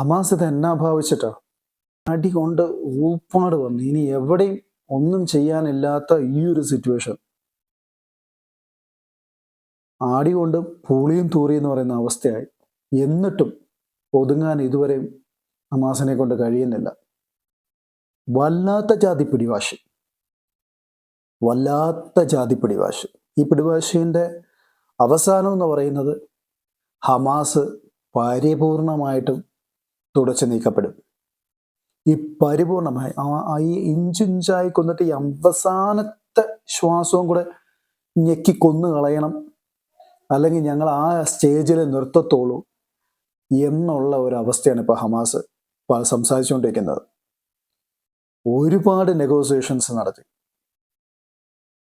Hamas ഇത് എന്നാ ഭാവിച്ചിട്ടാ? അടി കൊണ്ട് ഊപ്പാട് വന്നു. ഇനി എവിടെയും ഒന്നും ചെയ്യാനില്ലാത്ത ഈ ഒരു സിറ്റുവേഷൻ ആടി കൊണ്ട് പൂളിയും തൂറി എന്ന് പറയുന്ന അവസ്ഥയായി. എന്നിട്ടും ഒതുങ്ങാൻ ഇതുവരെയും ഹമാസിനെ കൊണ്ട് കഴിയുന്നില്ല. വല്ലാത്ത ജാതി പിടിവാശി. വല്ലാത്ത ജാതി പിടിവാശി. ഈ പിടിവാശിന്റെ അവസാനം എന്ന് പറയുന്നത് ഹമാസ് പരിപൂർണമായിട്ടും തുടച്ചു നീക്കപ്പെടും. ഈ പരിപൂർണമായി ആ- ഈ ഇഞ്ചിഞ്ചായി കൊന്നിട്ട് ഈ അവസാനത്തെ ശ്വാസവും കൂടെ ഞെക്കി കൊന്നു കളയണം. അല്ലെങ്കിൽ ഞങ്ങൾ ആ സ്റ്റേജിൽ നിർത്തത്തോളൂ എന്നുള്ള ഒരു അവസ്ഥയാണ് ഇപ്പോൾ ഹമാസ് സംസാരിച്ചുകൊണ്ടിരിക്കുന്നത്. ഒരുപാട് നെഗോസിയേഷൻസ് നടത്തി.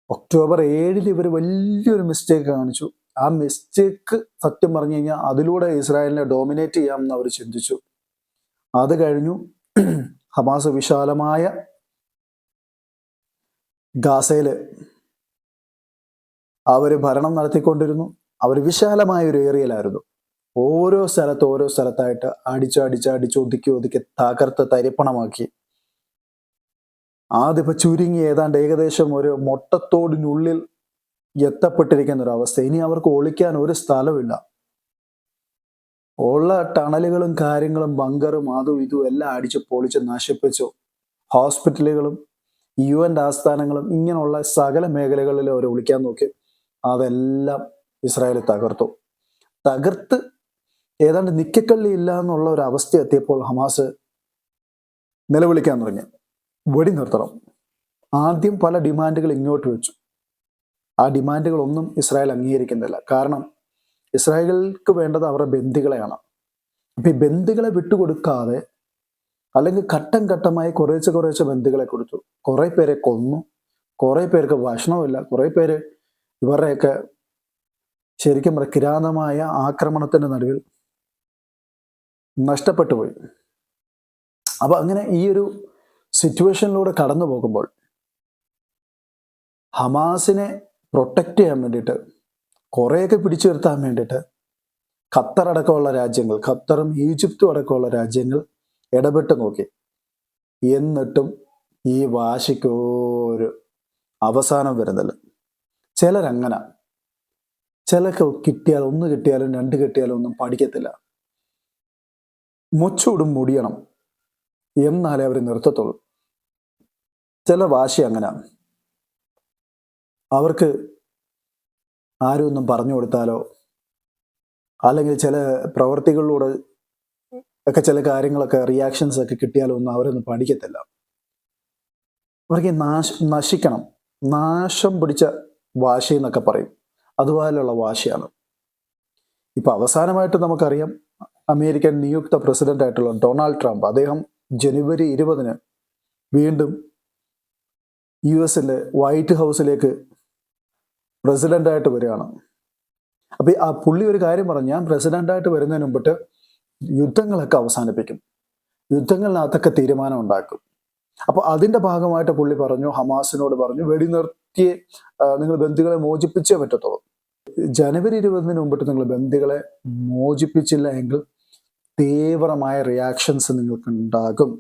ഒക്ടോബർ ഏഴിൽ ഇവർ വലിയൊരു മിസ്റ്റേക്ക് കാണിച്ചു. ആ മിസ്റ്റേക്ക് സത്യം പറഞ്ഞു കഴിഞ്ഞാൽ അതിലൂടെ ഇസ്രായേലിനെ ഡോമിനേറ്റ് ചെയ്യാമെന്ന് അവർ ചിന്തിച്ചു. അത് കഴിഞ്ഞു ഹമാസ് വിശാലമായ ഗാസയിൽ അവർ ഭരണം നടത്തിക്കൊണ്ടിരുന്നു. അവർ വിശാലമായ ഒരു ഏരിയയിലായിരുന്നു. ഓരോ സ്ഥലത്ത് ഓരോ സ്ഥലത്തായിട്ട് അടിച്ച് അടിച്ച് അടിച്ച് ഒതുക്കി ഒതുക്കി തകർത്ത് തരിപ്പണമാക്കി. ആദ്യപ്പോ ചുരുങ്ങി ഏതാണ്ട് ഏകദേശം ഒരു മൊട്ടത്തോടിനുള്ളിൽ എത്തപ്പെട്ടിരിക്കുന്ന ഒരു അവസ്ഥ. ഇനി അവർക്ക് ഒളിക്കാൻ ഒരു സ്ഥലമില്ല ഉള്ള ടണലുകളും കാര്യങ്ങളും ബങ്കറും അതും ഇതും എല്ലാം അടിച്ച് പൊളിച്ച് നശിപ്പിച്ചു. ഹോസ്പിറ്റലുകളും യു എന്റെ ആസ്ഥാനങ്ങളും ഇങ്ങനെയുള്ള സകല മേഖലകളിലും അവർ വിളിക്കാൻ നോക്കി. അതെല്ലാം ഇസ്രായേൽ തകർത്തു. തകർത്ത് ഏതാണ്ട് നിക്കക്കള്ളി ഇല്ല എന്നുള്ള ഒരു അവസ്ഥ എത്തിയപ്പോൾ ഹമാസ് നിലവിളിക്കാൻ തുടങ്ങി. വെടി നിർത്തണം. ആദ്യം പല ഡിമാൻഡുകൾ ഇങ്ങോട്ട് വെച്ചു. ആ ഡിമാൻഡുകളൊന്നും ഇസ്രായേൽ അംഗീകരിക്കുന്നില്ല. കാരണം ഇസ്രായേലിക്ക് വേണ്ടത് അവരുടെ ബന്ദികളെയാണ് അപ്പം ഈ ബന്ദികളെ വിട്ടുകൊടുക്കാതെ അല്ലെങ്കിൽ ഘട്ടം ഘട്ടമായി കുറേശ്ശെ കുറേശ്ശെ ബന്ദികളെ കൊടുത്തു. കുറേ പേരെ കൊന്നു. കുറേ പേർക്ക് ഭക്ഷണമില്ല കുറേ പേര് ഇവരുടെയൊക്കെ ശരിക്കും പറയുക കിരാതമായ ആക്രമണത്തിന്റെ നടുവിൽ നഷ്ടപ്പെട്ടു പോയി അപ്പം അങ്ങനെ ഈ ഒരു സിറ്റുവേഷനിലൂടെ കടന്നു പോകുമ്പോൾ ഹമാസിനെ പ്രൊട്ടക്റ്റ് ചെയ്യാൻ വേണ്ടിയിട്ട് കുറേയൊക്കെ പിടിച്ചു നിർത്താൻ വേണ്ടിയിട്ട് ഖത്തർ അടക്കമുള്ള രാജ്യങ്ങൾ ഖത്തറും ഈജിപ്തും അടക്കമുള്ള രാജ്യങ്ങൾ ഇടപെട്ട് നോക്കി. എന്നിട്ടും ഈ വാശിക്കൊരു അവസാനം വരുന്നില്ല ചിലരങ്ങനെ. ചിലക്ക് കിട്ടിയാൽ ഒന്ന് കിട്ടിയാലും രണ്ട് കിട്ടിയാലും ഒന്നും പഠിക്കത്തില്ല. മുച്ചൂടും മുടിയണം എന്നാലേ അവർ നിർത്തത്തുള്ളൂ. ചില വാശി അങ്ങനെ. അവർക്ക് ആരും ഒന്നും പറഞ്ഞു കൊടുത്താലോ? അല്ലെങ്കിൽ ചില പ്രവർത്തികളിലൂടെ ഒക്കെ ചില കാര്യങ്ങളൊക്കെ റിയാക്ഷൻസ് ഒക്കെ കിട്ടിയാലോ ഒന്നും അവരൊന്നും പഠിക്കത്തില്ല. അവർക്ക് നാശ നശിക്കണം. നാശം പിടിച്ച വാശി എന്നൊക്കെ പറയും. അതുപോലെയുള്ള വാശിയാണ്. ഇപ്പൊ അവസാനമായിട്ട് നമുക്കറിയാം അമേരിക്കൻ നിയുക്ത പ്രസിഡന്റ് ആയിട്ടുള്ള ഡൊണാൾഡ് ട്രംപ് അദ്ദേഹം ജനുവരി ഇരുപതിന് വീണ്ടും യു എസിന്റെ വൈറ്റ് ഹൗസിലേക്ക് പ്രസിഡന്റായിട്ട് വരികയാണ്. അപ്പൊ ആ പുള്ളി ഒരു കാര്യം പറഞ്ഞു ഞാൻ പ്രസിഡന്റായിട്ട് വരുന്നതിന് മുമ്പിട്ട് യുദ്ധങ്ങളൊക്കെ അവസാനിപ്പിക്കും. യുദ്ധങ്ങളിനകത്തൊക്കെ തീരുമാനം ഉണ്ടാക്കും. അപ്പൊ അതിന്റെ ഭാഗമായിട്ട് പുള്ളി പറഞ്ഞു ഹമാസിനോട് പറഞ്ഞു വെടിനിർത്തിയെ നിർത്തിയെ നിങ്ങൾ ബന്ധികളെ മോചിപ്പിച്ചേ പറ്റത്തുള്ളൂ. ജനുവരി ഇരുപതിന് മുമ്പിട്ട് നിങ്ങൾ ബന്ധികളെ മോചിപ്പിച്ചില്ല എങ്കിൽ തീവ്രമായ റിയാക്ഷൻസ് നിങ്ങൾക്ക് ഉണ്ടാകും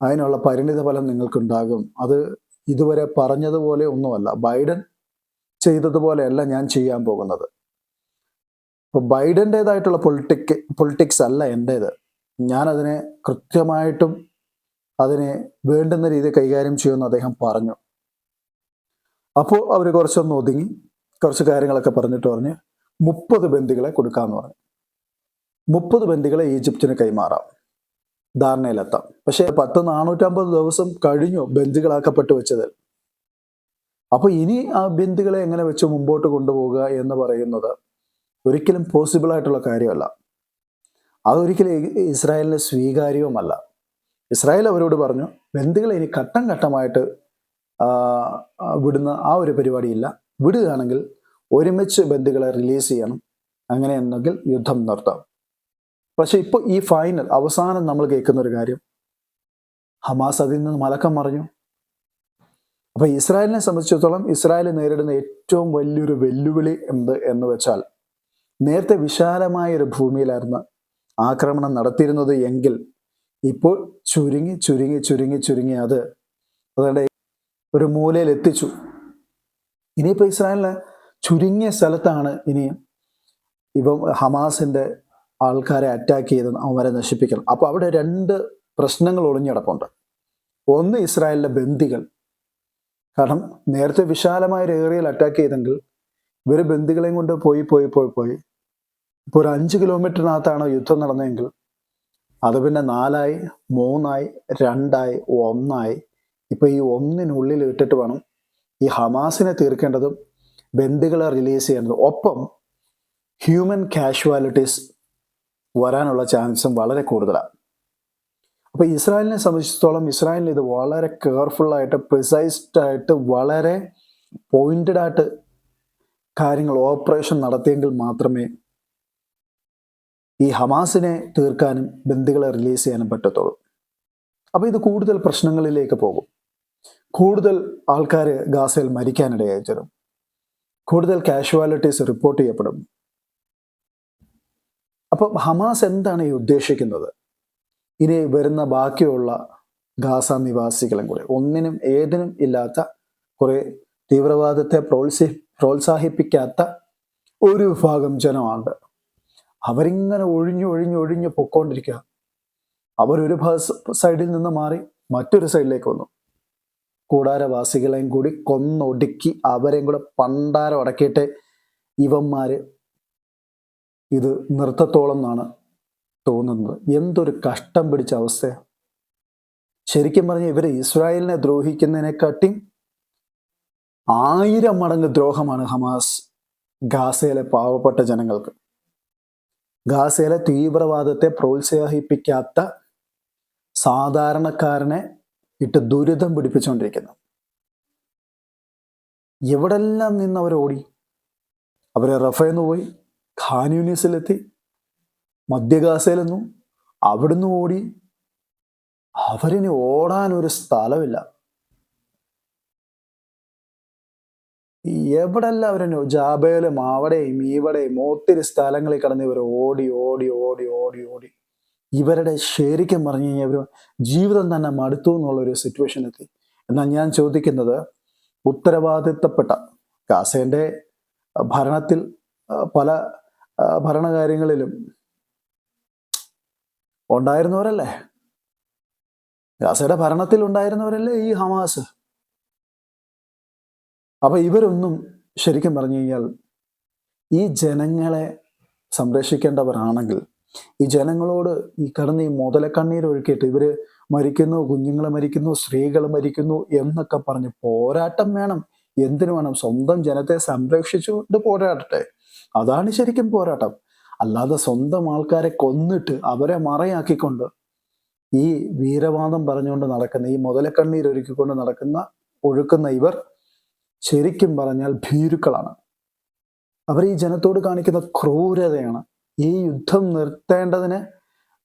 അതിനുള്ള പരിണിത ഫലം നിങ്ങൾക്കുണ്ടാകും. അത് ഇതുവരെ പറഞ്ഞതുപോലെ ഒന്നുമല്ല. ബൈഡൻ ചെയ്തതുപോലെയല്ല ഞാൻ ചെയ്യാൻ പോകുന്നത്. ഇപ്പൊ ബൈഡന്റെതായിട്ടുള്ള പൊളിറ്റിക് പൊളിറ്റിക്സ് അല്ല എന്റേത് ഞാൻ അതിനെ കൃത്യമായിട്ടും അതിനെ വേണ്ടുന്ന രീതിയിൽ കൈകാര്യം ചെയ്യുമെന്ന് അദ്ദേഹം പറഞ്ഞു. അപ്പോൾ അവർ കുറച്ചൊന്ന് ഒതുങ്ങി കുറച്ച് കാര്യങ്ങളൊക്കെ പറഞ്ഞിട്ട് പറഞ്ഞ് മുപ്പത് ബന്ദികളെ കൊടുക്കാമെന്ന് പറഞ്ഞു. മുപ്പത് ബന്ദികളെ ഈജിപ്തിന് കൈമാറാം. ധാരണയിലെത്താം. പക്ഷേ പത്ത് നാനൂറ്റമ്പത് ദിവസം കഴിഞ്ഞു ബന്ദികളാക്കപ്പെട്ട് വെച്ചത് അപ്പൊ ഇനി ആ ബിന്ദുക്കളെ എങ്ങനെ വെച്ച് മുമ്പോട്ട് കൊണ്ടുപോകുക എന്ന് പറയുന്നത് ഒരിക്കലും പോസിബിൾ ആയിട്ടുള്ള കാര്യമല്ല. അതൊരിക്കലും ഇസ്രായേലിന് സ്വീകാര്യവുമല്ല. ഇസ്രായേൽ അവരോട് പറഞ്ഞു ബന്ധുക്കളെ ഇനി ഘട്ടം ഘട്ടമായിട്ട് വിടുന്ന ആ ഒരു പരിപാടിയില്ല. വിടുകയാണെങ്കിൽ ഒരുമിച്ച് ബന്ധുക്കളെ റിലീസ് ചെയ്യണം. അങ്ങനെ എന്നെങ്കിൽ യുദ്ധം നിർത്താം. പക്ഷെ ഇപ്പോൾ ഈ ഫൈനൽ അവസാനം നമ്മൾ കേൾക്കുന്ന ഒരു കാര്യം ഹമാസ് അതിൽ നിന്ന് മലക്കം മറിഞ്ഞു. അപ്പൊ ഇസ്രായേലിനെ സംബന്ധിച്ചിടത്തോളം ഇസ്രായേൽ നേരിടുന്ന ഏറ്റവും വലിയൊരു വെല്ലുവിളി എന്ത് എന്ന് വെച്ചാൽ നേരത്തെ വിശാലമായ ഒരു ഭൂമിയിലായിരുന്നു ആക്രമണം നടത്തിയിരുന്നത് എങ്കിൽ ഇപ്പോൾ ചുരുങ്ങി ചുരുങ്ങി ചുരുങ്ങി ചുരുങ്ങി അത് അതുകൊണ്ട് ഒരു മൂലയിൽ എത്തിച്ചു. ഇനിയിപ്പോൾ ഇസ്രായേലിന് ചുരുങ്ങിയ സ്ഥലത്താണ് ഇനി ഇപ്പം ഹമാസിന്റെ ആൾക്കാരെ അറ്റാക്ക് ചെയ്ത് അവരെ നശിപ്പിക്കണം. അപ്പോൾ അവിടെ രണ്ട് പ്രശ്നങ്ങൾ ഒളിഞ്ഞിടപ്പുണ്ട് ഒന്ന് ഇസ്രായേലിലെ ബന്ദികൾ. കാരണം നേരത്തെ വിശാലമായ ഒരു ഏരിയയിൽ അറ്റാക്ക് ചെയ്തെങ്കിൽ ഇവർ ബന്ധുക്കളെയും കൊണ്ട് പോയി പോയി പോയി പോയി. ഇപ്പോൾ ഒരു അഞ്ച് കിലോമീറ്ററിനകത്താണ് യുദ്ധം നടന്നതെങ്കിൽ അത് പിന്നെ നാലായി മൂന്നായി രണ്ടായി ഒന്നായി. ഇപ്പൊ ഈ ഒന്നിനുള്ളിൽ ഇട്ടിട്ട് വേണം ഈ ഹമാസിനെ തീർക്കേണ്ടതും ബന്ധുക്കളെ റിലീസ് ചെയ്യേണ്ടതും. ഒപ്പം ഹ്യൂമൻ കാഷ്വാലിറ്റീസ് വരാനുള്ള ചാൻസും വളരെ കൂടുതലാണ് അപ്പൊ ഇസ്രായേലിനെ സംബന്ധിച്ചിടത്തോളം ഇസ്രായേലിന് ഇത് വളരെ കെയർഫുൾ ആയിട്ട് പ്രിസൈസ്ഡ് ആയിട്ട് വളരെ പോയിന്റഡ് ആയിട്ട് കാര്യങ്ങൾ ഓപ്പറേഷൻ നടത്തിയെങ്കിൽ മാത്രമേ ഈ ഹമാസിനെ തീർക്കാനും ബന്ദികളെ റിലീസ് ചെയ്യാനും പറ്റത്തുള്ളൂ. അപ്പോൾ ഇത് കൂടുതൽ പ്രശ്നങ്ങളിലേക്ക് പോകും. കൂടുതൽ ആൾക്കാർ ഗാസയിൽ മരിക്കാനിടയായി തരും കൂടുതൽ കാഷ്വാലിറ്റീസ് റിപ്പോർട്ട് ചെയ്യപ്പെടും. അപ്പം ഹമാസ് എന്താണ് ഈ ഉദ്ദേശിക്കുന്നത്? ഇനി വരുന്ന ബാക്കിയുള്ള ഗാസ നിവാസികളും കൂടെ. ഒന്നിനും ഏതിനും ഇല്ലാത്ത കുറെ തീവ്രവാദത്തെ പ്രോത്സാഹി പ്രോത്സാഹിപ്പിക്കാത്ത ഒരു വിഭാഗം ജനമുണ്ട് അവരിങ്ങനെ ഒഴിഞ്ഞു ഒഴിഞ്ഞു ഒഴിഞ്ഞു പൊക്കോണ്ടിരിക്കുക. അവരൊരു സൈഡിൽ നിന്ന് മാറി മറ്റൊരു സൈഡിലേക്ക് വന്നു. കൂടാരവാസികളെയും കൂടി കൊന്നൊടുക്കി അവരെയും കൂടെ പണ്ടാരം അടക്കിയിട്ട് ഇവന്മാര് ഇത് നിർത്തത്തോളം എന്നാണ് തോന്നുന്നത്? എന്തൊരു കഷ്ടം പിടിച്ച അവസ്ഥയാണ് ശരിക്കും പറഞ്ഞ ഇവർ ഇസ്രായേലിനെ ദ്രോഹിക്കുന്നതിനെക്കാട്ടി ആയിരം മടങ്ങ് ദ്രോഹമാണ് ഹമാസ് ഗാസയിലെ പാവപ്പെട്ട ജനങ്ങൾക്ക്. ഗാസയിലെ തീവ്രവാദത്തെ പ്രോത്സാഹിപ്പിക്കാത്ത സാധാരണക്കാരനെ ഇട്ട് ദുരിതം പിടിപ്പിച്ചുകൊണ്ടിരിക്കുന്നു. എവിടെല്ലാം നിന്ന് അവർ ഓടി അവരെ റഫേന്ന് പോയി ഖാൻ യൂണിസിലെത്തി മധ്യ ഗാസയിലെന്നു അവിടുന്ന് ഓടി അവരിന് ഓടാൻ ഒരു സ്ഥലമില്ല. എവിടെല്ലാം അവരെന്നെ ജാബയിലും അവിടെയും ഇവിടെയും ഒത്തിരി സ്ഥലങ്ങളിൽ കടന്ന് ഇവർ ഓടി ഓടി ഓടി ഓടി ഓടി. ഇവരുടെ ശരിക്കും പറഞ്ഞു കഴിഞ്ഞാൽ ഇവർ ജീവിതം തന്നെ മടുത്തു എന്നുള്ള ഒരു സിറ്റുവേഷൻ എത്തി. എന്നാൽ ഞാൻ ചോദിക്കുന്നത് ഉത്തരവാദിത്തപ്പെട്ട ഗാസേന്റെ ഭരണത്തിൽ പല ഭരണകാര്യങ്ങളിലും ഉണ്ടായിരുന്നവരല്ലേ? ഗാസയുടെ ഭരണത്തിൽ ഉണ്ടായിരുന്നവരല്ലേ ഈ ഹമാസ്? അപ്പൊ ഇവരൊന്നും ശരിക്കും പറഞ്ഞു കഴിഞ്ഞാൽ ഈ ജനങ്ങളെ സംരക്ഷിക്കേണ്ടവരാണെങ്കിൽ ഈ ജനങ്ങളോട് ഈ കടന്ന് ഈ മുതലക്കണ്ണീർ ഒഴുക്കിയിട്ട് ഇവർ മരിക്കുന്നു കുഞ്ഞുങ്ങൾ മരിക്കുന്നു സ്ത്രീകൾ മരിക്കുന്നു എന്നൊക്കെ പറഞ്ഞ് പോരാട്ടം വേണം. എന്തിനു വേണം? സ്വന്തം ജനത്തെ സംരക്ഷിച്ചുകൊണ്ട് പോരാടട്ടെ. അതാണ് ശരിക്കും പോരാട്ടം. അല്ലാതെ സ്വന്തം ആൾക്കാരെ കൊന്നിട്ട് അവരെ മറയാക്കിക്കൊണ്ട് ഈ വീരവാദം പറഞ്ഞുകൊണ്ട് നടക്കുന്ന ഈ മുതലക്കണ്ണീർ ഒരുക്കിക്കൊണ്ട് നടക്കുന്ന ഒഴുക്കുന്ന ഇവർ ശരിക്കും പറഞ്ഞാൽ ഭീരുക്കളാണ്. അവർ ഈ ജനത്തോട് കാണിക്കുന്ന ക്രൂരതയാണ്. ഈ യുദ്ധം നിർത്തേണ്ടതിന്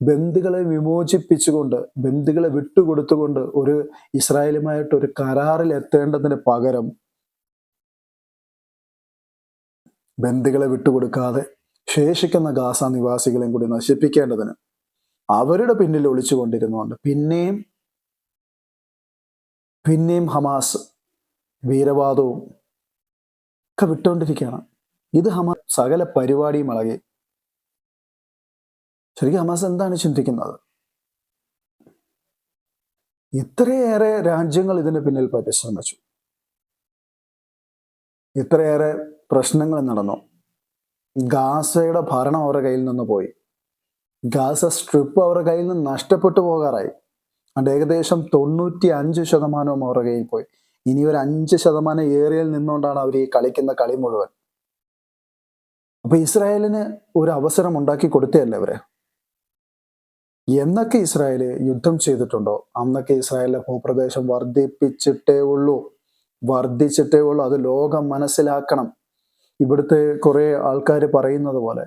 ബന്ധുക്കളെ വിമോചിപ്പിച്ചുകൊണ്ട് ബന്ധുക്കളെ വിട്ടുകൊടുത്തുകൊണ്ട് ഒരു ഇസ്രായേലുമായിട്ട് ഒരു കരാറിൽ എത്തേണ്ടതിന് പകരം ബന്ധുക്കളെ വിട്ടുകൊടുക്കാതെ ശേഷിക്കുന്ന ഗാസ നിവാസികളെയും കൂടി നശിപ്പിക്കേണ്ടതിന് അവരുടെ പിന്നിൽ ഒളിച്ചുകൊണ്ടിരുന്നുകൊണ്ട് പിന്നെയും പിന്നെയും ഹമാസ് വീരവാദവും ഒക്കെ വിട്ടുകൊണ്ടിരിക്കുകയാണ്. ഇത് ഹമാസ് സകല പരിപാടിയും ഇളകി. ശരിക്കും ഹമാസ് എന്താണ് ചിന്തിക്കുന്നത്? ഇത്രയേറെ രാജ്യങ്ങൾ ഇതിന് പിന്നിൽ പരിശ്രമിച്ചു ഇത്രയേറെ പ്രശ്നങ്ങൾ നടന്നു. ഗാസയുടെ ഭരണം അവരുടെ കയ്യിൽ നിന്ന് പോയി. ഗാസ സ്ട്രിപ്പ് അവരുടെ കയ്യിൽ നിന്ന് നഷ്ടപ്പെട്ടു പോകാറായി. അതുകൊണ്ട് ഏകദേശം തൊണ്ണൂറ്റി അഞ്ച് ശതമാനവും അവരുടെ കയ്യിൽ പോയി. ഇനി ഒരു അഞ്ച് ശതമാനം ഏറിയയിൽ നിന്നുകൊണ്ടാണ് അവർ ഈ കളിക്കുന്ന കളി മുഴുവൻ. അപ്പൊ ഇസ്രായേലിന് ഒരു അവസരം ഉണ്ടാക്കി കൊടുത്തതല്ലേ അവരെ? എന്നൊക്കെ ഇസ്രായേൽ യുദ്ധം ചെയ്തിട്ടുണ്ടോ? അന്നൊക്കെ ഇസ്രായേലിലെ ഭൂപ്രദേശം വർദ്ധിപ്പിച്ചിട്ടേ ഉള്ളൂ. വർദ്ധിച്ചിട്ടേ ഉള്ളൂ. അത് ലോകം മനസ്സിലാക്കണം. ഇവിടുത്തെ കുറേ ആൾക്കാർ പറയുന്നത് പോലെ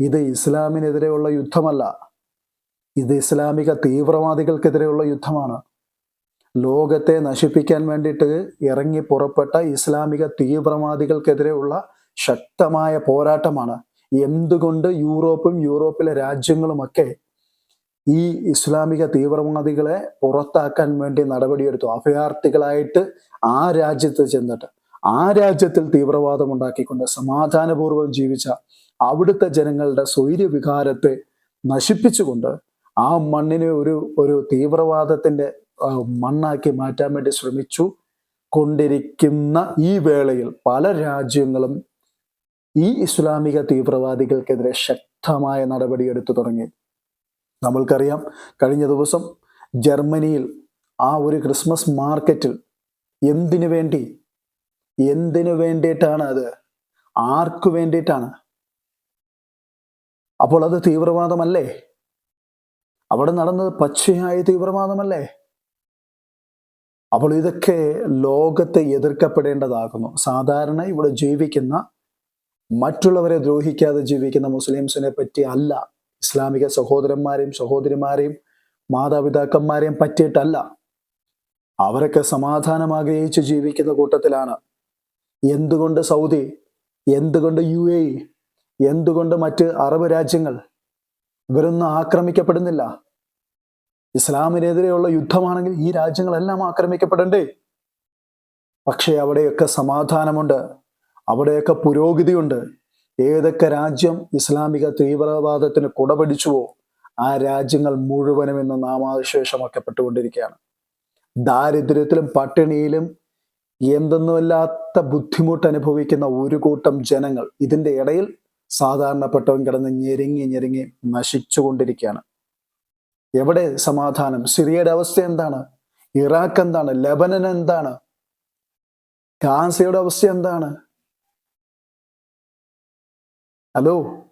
ഇത് ഇസ്ലാമിനെതിരെയുള്ള യുദ്ധമല്ല. ഇത് ഇസ്ലാമിക തീവ്രവാദികൾക്കെതിരെയുള്ള യുദ്ധമാണ്. ലോകത്തെ നശിപ്പിക്കാൻ വേണ്ടിയിട്ട് ഇറങ്ങി പുറപ്പെട്ട ഇസ്ലാമിക തീവ്രവാദികൾക്കെതിരെയുള്ള ശക്തമായ പോരാട്ടമാണ്. എന്തുകൊണ്ട് യൂറോപ്പും യൂറോപ്പിലെ രാജ്യങ്ങളുമൊക്കെ ഈ ഇസ്ലാമിക തീവ്രവാദികളെ പുറത്താക്കാൻ വേണ്ടി നടപടിയെടുത്തു? അഭയാർത്ഥികളായിട്ട് ആ രാജ്യത്ത് ചെന്നിട്ട് ആ രാജ്യത്തിൽ തീവ്രവാദം ഉണ്ടാക്കിക്കൊണ്ട് സമാധാനപൂർവം ജീവിച്ച അവിടുത്തെ ജനങ്ങളുടെ സ്വൈര്യവികാരത്തെ നശിപ്പിച്ചുകൊണ്ട് ആ മണ്ണിനെ ഒരു ഒരു തീവ്രവാദത്തിന്റെ മണ്ണാക്കി മാറ്റാൻ വേണ്ടി ശ്രമിച്ചു കൊണ്ടിരിക്കുന്ന ഈ വേളയിൽ പല രാജ്യങ്ങളും ഈ ഇസ്ലാമിക തീവ്രവാദികൾക്കെതിരെ ശക്തമായ നടപടിയെടുത്തു തുടങ്ങി. നമ്മൾക്കറിയാം കഴിഞ്ഞ ദിവസം ജർമ്മനിയിൽ ആ ഒരു ക്രിസ്മസ് മാർക്കറ്റിൽ എന്തിനു വേണ്ടി എന്തിനു വേണ്ടിയിട്ടാണ് അത്? ആർക്കു വേണ്ടിയിട്ടാണ്? അപ്പോൾ അത് തീവ്രവാദമല്ലേ? അവിടെ നടന്നത് പച്ചയായ തീവ്രവാദമല്ലേ? അപ്പോൾ ഇതൊക്കെ ലോകത്തെ എതിർക്കപ്പെടേണ്ടതാകുന്നു. സാധാരണ ഇവിടെ ജീവിക്കുന്ന മറ്റുള്ളവരെ ദ്രോഹിക്കാതെ ജീവിക്കുന്ന മുസ്ലിംസിനെ പറ്റി അല്ല. ഇസ്ലാമിക സഹോദരന്മാരെയും സഹോദരിമാരെയും മാതാപിതാക്കന്മാരെയും പറ്റിയിട്ടല്ല. അവരൊക്കെ സമാധാനം ആഗ്രഹിച്ച് ജീവിക്കുന്ന കൂട്ടത്തിലാണ്. എന്തുകൊണ്ട് സൗദി എന്തുകൊണ്ട് യു എ എന്തുകൊണ്ട് മറ്റ് അറബ് രാജ്യങ്ങൾ ഇവരൊന്നും ആക്രമിക്കപ്പെടുന്നില്ല? ഇസ്ലാമിനെതിരെയുള്ള യുദ്ധമാണെങ്കിൽ ഈ രാജ്യങ്ങളെല്ലാം ആക്രമിക്കപ്പെടണ്ടേ? പക്ഷേ അവിടെയൊക്കെ സമാധാനമുണ്ട്. അവിടെയൊക്കെ പുരോഗതിയുണ്ട്. ഏതൊക്കെ രാജ്യം ഇസ്ലാമിക തീവ്രവാദത്തിന് കുടപിടിച്ചുവോ ആ രാജ്യങ്ങൾ മുഴുവനും ഇന്ന് നാമാവിശേഷമാക്കപ്പെട്ടുകൊണ്ടിരിക്കുകയാണ്. ദാരിദ്ര്യത്തിലും പട്ടിണിയിലും എന്തെന്നുമില്ലാത്ത ബുദ്ധിമുട്ട് അനുഭവിക്കുന്ന ഒരു കൂട്ടം ജനങ്ങൾ ഇതിന്റെ ഇടയിൽ സാധാരണപ്പെട്ടവൻ കിടന്ന് ഞെരുങ്ങി ഞെരുങ്ങി നശിച്ചുകൊണ്ടിരിക്കുകയാണ്. എവിടെ സമാധാനം? സിറിയയുടെ അവസ്ഥ എന്താണ്? ഇറാഖ് എന്താണ്? ലബനൻ എന്താണ്? ഗാസയുടെ അവസ്ഥ എന്താണ്? ഹലോ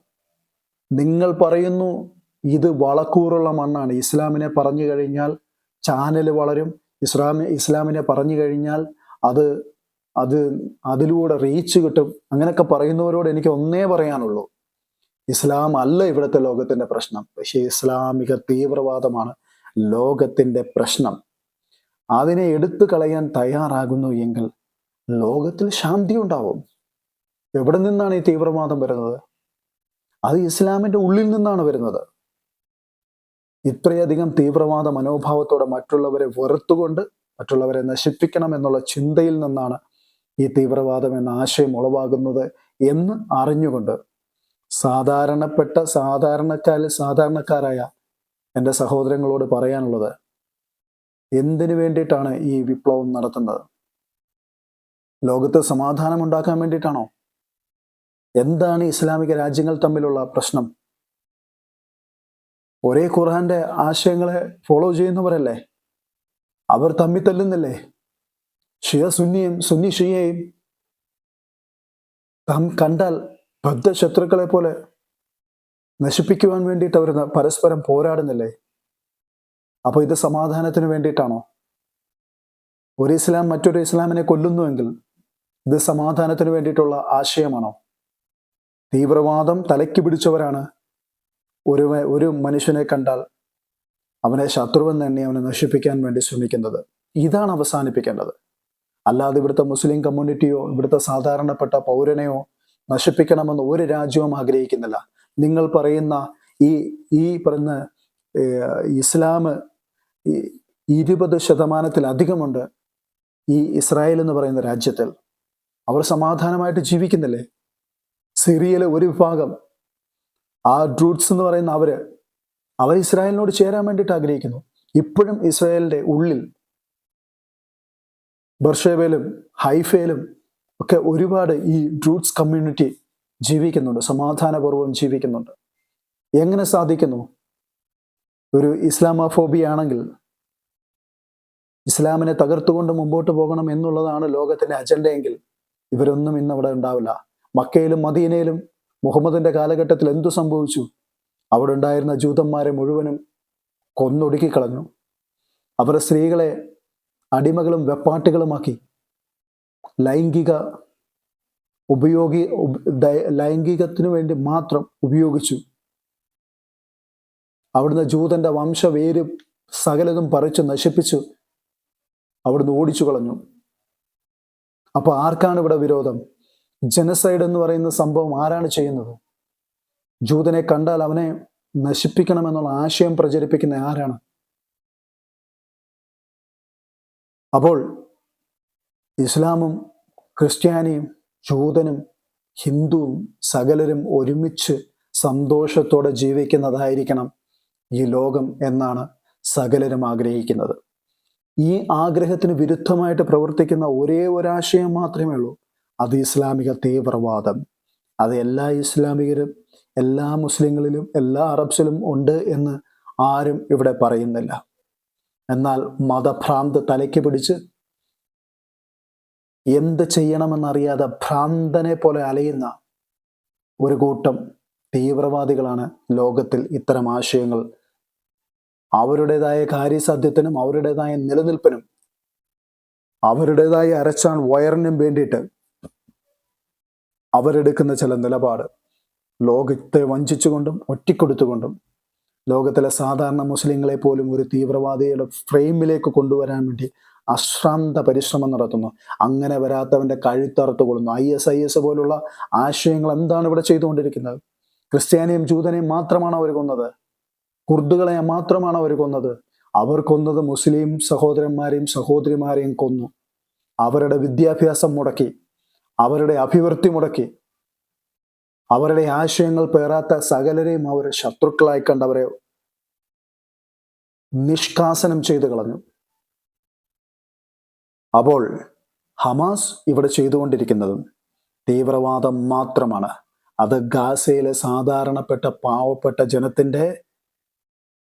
നിങ്ങൾ പറയുന്നു ഇത് വളക്കൂറുള്ള മണ്ണാണ്. ഇസ്ലാമിനെ പറഞ്ഞു കഴിഞ്ഞാൽ ചാനൽ വളരും. ഇസ്ലാമി ഇസ്ലാമിനെ പറഞ്ഞു കഴിഞ്ഞാൽ അത് അത് അതിലൂടെ റീച്ച് കിട്ടും. അങ്ങനെയൊക്കെ പറയുന്നവരോട് എനിക്ക് ഒന്നേ പറയാനുള്ളൂ. ഇസ്ലാം അല്ല ഇവിടുത്തെ ലോകത്തിന്റെ പ്രശ്നം. പക്ഷേ ഇസ്ലാമിക തീവ്രവാദമാണ് ലോകത്തിന്റെ പ്രശ്നം. അതിനെ എടുത്തു കളയാൻ തയ്യാറാകുന്നു എങ്കിൽ ലോകത്തിൽ ശാന്തി ഉണ്ടാവും. എവിടെ നിന്നാണ് ഈ തീവ്രവാദം വരുന്നത്? അത് ഇസ്ലാമിന്റെ ഉള്ളിൽ നിന്നാണ് വരുന്നത്. ഇത്രയധികം തീവ്രവാദ മനോഭാവത്തോടെ മറ്റുള്ളവരെ വെറുത്തുകൊണ്ട് മറ്റുള്ളവരെ നശിപ്പിക്കണം എന്നുള്ള ചിന്തയിൽ നിന്നാണ് ഈ തീവ്രവാദം എന്ന ആശയം ഉളവാകുന്നത് എന്ന് അറിഞ്ഞുകൊണ്ട് സാധാരണപ്പെട്ട സാധാരണക്കാരിൽ സാധാരണക്കാരായ എന്റെ സഹോദരങ്ങളോട് പറയാനുള്ളത് എന്തിനു വേണ്ടിയിട്ടാണ് ഈ വിപ്ലവം നടത്തുന്നത്? ലോകത്ത് സമാധാനം ഉണ്ടാക്കാൻ വേണ്ടിയിട്ടാണോ? എന്താണ് ഇസ്ലാമിക രാജ്യങ്ങൾ തമ്മിലുള്ള പ്രശ്നം? ഒരേ ഖുർഹാന്റെ ആശയങ്ങളെ ഫോളോ ചെയ്യുന്നവരല്ലേ? അവർ തമ്മിൽ തല്ലുന്നില്ലേ? ഷിയ സുന്നിയും സുന്നി ഷിയയും താം കണ്ടാൽ ബദ്ധ ശത്രുക്കളെ പോലെ നശിപ്പിക്കുവാൻ വേണ്ടിയിട്ട് അവർ പരസ്പരം പോരാടുന്നില്ലേ? അപ്പോൾ ഇത് സമാധാനത്തിന് വേണ്ടിയിട്ടാണോ? ഒരു ഇസ്ലാം മറ്റൊരു ഇസ്ലാമിനെ കൊല്ലുന്നുവെങ്കിൽ ഇത് സമാധാനത്തിന് വേണ്ടിയിട്ടുള്ള ആശയമാണോ? തീവ്രവാദം തലയ്ക്ക് പിടിച്ചവരാണ് ഒരു ഒരു മനുഷ്യനെ കണ്ടാൽ അവനെ ശത്രുവൻ തന്നെ അവനെ നശിപ്പിക്കാൻ വേണ്ടി ശ്രമിക്കുന്നത്. ഇതാണ് അവസാനിപ്പിക്കേണ്ടത്. അല്ലാതെ ഇവിടുത്തെ മുസ്ലിം കമ്മ്യൂണിറ്റിയോ ഇവിടുത്തെ സാധാരണപ്പെട്ട പൗരനെയോ നശിപ്പിക്കണമെന്ന് ഒരു രാജ്യവും ആഗ്രഹിക്കുന്നില്ല. നിങ്ങൾ പറയുന്ന ഈ ഈ ഏർ, ഇസ്ലാം ഇരുപത് ശതമാനത്തിലധികമുണ്ട് ഈ ഇസ്രായേൽ എന്ന് പറയുന്ന രാജ്യത്തിൽ. അവർ സമാധാനമായിട്ട് ജീവിക്കുന്നില്ലേ? സിറിയയിലെ ഒരു വിഭാഗം. ആ ഡ്രൂട്ട്സ് എന്ന് പറയുന്ന അവർ അവർ ഇസ്രായേലിനോട് ചേരാൻ വേണ്ടിയിട്ട് ആഗ്രഹിക്കുന്നു. ഇപ്പോഴും ഇസ്രായേലിന്റെ ഉള്ളിൽ ബർഷേബയിലും ഹൈഫയിലും ഒക്കെ ഒരുപാട് ഈ ഡ്രൂട്ട്സ് കമ്മ്യൂണിറ്റി ജീവിക്കുന്നുണ്ട്. സമാധാനപൂർവം ജീവിക്കുന്നുണ്ട്. എങ്ങനെ സാധിക്കുന്നു? ഒരു ഇസ്ലാമോഫോബിയ ആണെങ്കിൽ ഇസ്ലാമിനെ തകർത്തുകൊണ്ട് മുമ്പോട്ട് പോകണം എന്നുള്ളതാണ് ലോകത്തിന്റെ അജണ്ടയെങ്കിൽ ഇവരൊന്നും ഇന്നവിടെ ഉണ്ടാവില്ല. മക്കയിലും മദീനയിലും മുഹമ്മദിന്റെ കാലഘട്ടത്തിൽ എന്തു സംഭവിച്ചു? അവിടെ ഉണ്ടായിരുന്ന ജൂതന്മാരെ മുഴുവനും കൊന്നൊടുക്കി കളഞ്ഞു അവർ സ്ത്രീകളെ അടിമകളും വെപ്പാട്ടുകളുമാക്കി. ലൈംഗിക ഉപയോഗി ലൈംഗികത്തിനു വേണ്ടി മാത്രം ഉപയോഗിച്ചു. അവിടുന്ന് ജൂതന്റെ വംശവേര് സകലതും പറിച്ചു നശിപ്പിച്ചു. അവിടുന്ന് ഓടിച്ചു കളഞ്ഞു അപ്പൊ ആർക്കാണ് ഇവിടെ വിരോധം? ജനസൈഡ് എന്ന് പറയുന്ന സംഭവം ആരാണ് ചെയ്യുന്നത്? ജൂതനെ കണ്ടാൽ അവനെ നശിപ്പിക്കണമെന്നുള്ള ആശയം പ്രചരിപ്പിക്കുന്ന ആരാണ്? അപ്പോൾ ഇസ്ലാമും ക്രിസ്ത്യാനിയും ജൂതനും ഹിന്ദുവും സകലരും ഒരുമിച്ച് സന്തോഷത്തോടെ ജീവിക്കുന്നതായിരിക്കണം ഈ ലോകം എന്നാണ് സകലരും ആഗ്രഹിക്കുന്നത്. ഈ ആഗ്രഹത്തിന് വിരുദ്ധമായിട്ട് പ്രവർത്തിക്കുന്ന ഒരേ ഒരാശയം മാത്രമേ ഉള്ളൂ. അത് ഇസ്ലാമിക തീവ്രവാദം. അത് എല്ലാ ഇസ്ലാമികരും എല്ലാ മുസ്ലിങ്ങളിലും എല്ലാ അറബ്സിലും ഉണ്ട് എന്ന് ആരും ഇവിടെ പറയുന്നില്ല. എന്നാൽ മതഭ്രാന്ത് തലയ്ക്ക് പിടിച്ച് എന്ത് ചെയ്യണമെന്നറിയാതെ ഭ്രാന്തനെ പോലെ അലയുന്ന ഒരു കൂട്ടം തീവ്രവാദികളാണ് ലോകത്തിൽ ഇത്തരം ആശയങ്ങൾ. അവരുടേതായ കാര്യസാധ്യത്തിനും അവരുടേതായ നിലനിൽപ്പിനും അവരുടേതായ അരച്ചാൻ വയറിനും വേണ്ടിയിട്ട് അവരെടുക്കുന്ന ചില നിലപാട്. ലോകത്തെ വഞ്ചിച്ചുകൊണ്ടും ഒറ്റിക്കൊടുത്തുകൊണ്ടും ലോകത്തിലെ സാധാരണ മുസ്ലിങ്ങളെ പോലും ഒരു തീവ്രവാദിയുടെ ഫ്രെയിമിലേക്ക് കൊണ്ടുവരാൻ വേണ്ടി അശ്രാന്ത പരിശ്രമം നടത്തുന്നു. അങ്ങനെ വരാത്തവന്റെ കഴുത്തറുത്ത് കൊള്ളുന്നു. ഐ എസ് ഐ എസ് പോലുള്ള ആശയങ്ങൾ എന്താണ് ഇവിടെ ചെയ്തുകൊണ്ടിരിക്കുന്നത്? ക്രിസ്ത്യാനിയും ജൂതനെയും മാത്രമാണ് അവർ കൊന്നത്? കുർദുകളെ മാത്രമാണ് അവർ കൊന്നത്? അവർ കൊന്നത് മുസ്ലിം സഹോദരന്മാരെയും സഹോദരിമാരെയും കൊന്നു. അവരുടെ വിദ്യാഭ്യാസം മുടക്കി. അവരുടെ അഭിവൃദ്ധി മുടക്കി. അവരുടെ ആശയങ്ങൾ പേറാത്ത സകലരെയും അവർ ശത്രുക്കളായി കണ്ടവരെ നിഷ്കാസനം ചെയ്തു കളഞ്ഞു. അപ്പോൾ ഹമാസ് ഇവിടെ ചെയ്തുകൊണ്ടിരിക്കുന്നതും തീവ്രവാദം മാത്രമാണ്. അത് ഗാസയിലെ സാധാരണപ്പെട്ട പാവപ്പെട്ട ജനത്തിന്റെ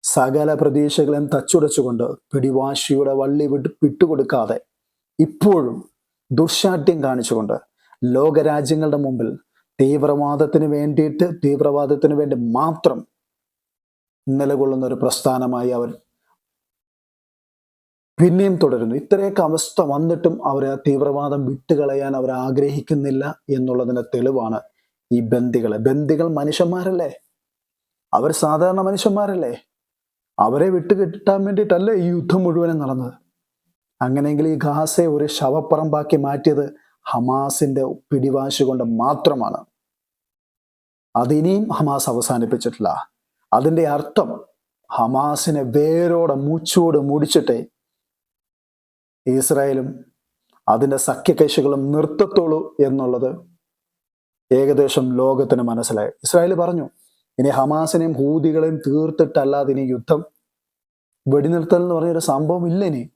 സകല പ്രതീക്ഷകളെയും തച്ചുടച്ചുകൊണ്ട് പിടിവാശിയുടെ വള്ളി വിട്ട് വിട്ടുകൊടുക്കാതെ ഇപ്പോഴും ദുർശാഠ്യം കാണിച്ചുകൊണ്ട് ലോകരാജ്യങ്ങളുടെ മുമ്പിൽ തീവ്രവാദത്തിന് വേണ്ടിയിട്ട് തീവ്രവാദത്തിന് വേണ്ടി മാത്രം നിലകൊള്ളുന്ന ഒരു പ്രസ്ഥാനമായി അവർ പിന്നെയും തുടരുന്നു. ഇത്രയൊക്കെ അവസ്ഥ വന്നിട്ടും അവർ ആ തീവ്രവാദം വിട്ടുകളയാൻ അവർ ആഗ്രഹിക്കുന്നില്ല എന്നുള്ളതിന്റെ തെളിവാണ് ഈ ബന്ദികളെ ബന്ദികൾ മനുഷ്യന്മാരല്ലേ? അവർ സാധാരണ മനുഷ്യന്മാരല്ലേ? അവരെ വിട്ടുകിട്ടാൻ വേണ്ടിയിട്ടല്ലേ ഈ യുദ്ധം മുഴുവനും നടന്നത്? അങ്ങനെയെങ്കിൽ ഈ ഗാസയെ ഒരു ശവപ്പറമ്പാക്കി മാറ്റിയത് ഹമാസിന്റെ പിടിവാശി കൊണ്ട് മാത്രമാണ്. അതിനിയും ഹമാസ് അവസാനിപ്പിച്ചിട്ടില്ല. അതിന്റെ അർത്ഥം ഹമാസിനെ വേരോടെ മൂച്ചോട് മുടിച്ചിട്ടേ ഇസ്രായേലും അതിന്റെ സഖ്യകക്ഷികളും നിർത്തത്തുള്ളൂ എന്നുള്ളത് ഏകദേശം ലോകത്തിന് മനസ്സിലായി. ഇസ്രായേൽ പറഞ്ഞു ഇനി ഹമാസിനെയും ഹൂതികളെയും തീർത്തിട്ടല്ലാതെ ഇനി യുദ്ധം വെടിനിർത്തൽ എന്ന് പറഞ്ഞൊരു സംഭവം ഇല്ല ഇനി.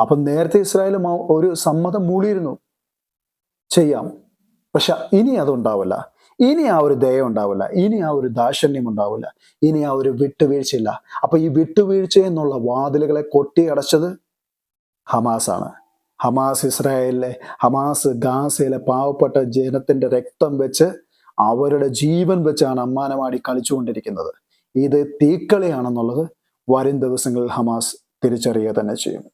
അപ്പം നേരത്തെ ഇസ്രായേൽ ഒരു സമ്മതം മൂളിയിരുന്നു. ചെയ്യാം. പക്ഷെ ഇനി അതുണ്ടാവില്ല. ഇനി ആ ഒരു ദയ ഉണ്ടാവില്ല. ഇനി ആ ഒരു ദാക്ഷണ്യം ഉണ്ടാവില്ല. ഇനി ആ ഒരു വിട്ടുവീഴ്ചയില്ല. അപ്പൊ ഈ വിട്ടുവീഴ്ച എന്നുള്ള വാതിലുകളെ കൊട്ടി അടച്ചത് ഹമാസാണ് ഹമാസ് ഇസ്രായേലിലെ ഹമാസ് ഗാസയിലെ പാവപ്പെട്ട ജനത്തിന്റെ രക്തം വെച്ച് അവരുടെ ജീവൻ വെച്ചാണ് അമ്മാനമാടി കളിച്ചുകൊണ്ടിരിക്കുന്നത്. ഇത് തീക്കളിയാണെന്നുള്ളത് വരും ദിവസങ്ങളിൽ ഹമാസ് തിരിച്ചറിയുക തന്നെ ചെയ്യും.